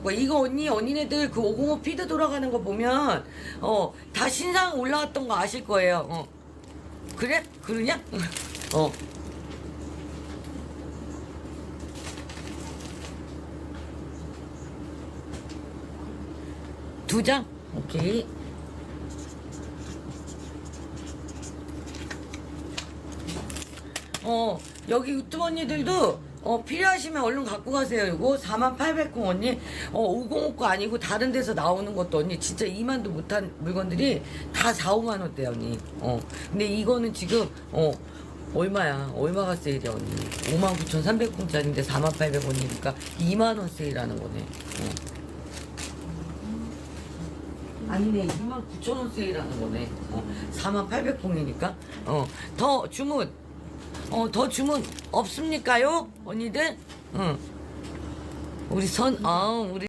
갖고 와. 이거 언니 언니네들 그 505 피드 돌아가는 거 보면 어 다 신상 올라왔던 거 아실 거예요. 어 그래 그러냐? 어. 두 장? 오케이. 어, 여기 유튜브 언니들도 어, 필요하시면 얼른 갖고 가세요. 이거 4800원 언니. 어, 505거 아니고 다른 데서 나오는 것도 언니 진짜 2만도 못한 물건들이 다 4, 5만 원대 언니. 어. 근데 이거는 지금 어 얼마야? 얼마가 세일이야 언니? 59,300원짜리인데 4800원이니까 2만 원 세일하는 거네. 어. 아니네 2만 9천 원 세일하는 거네 어, 4만 800봉이니까 어 더 주문 어 더 주문 없습니까요? 언니들? 응. 우리 선 아 우리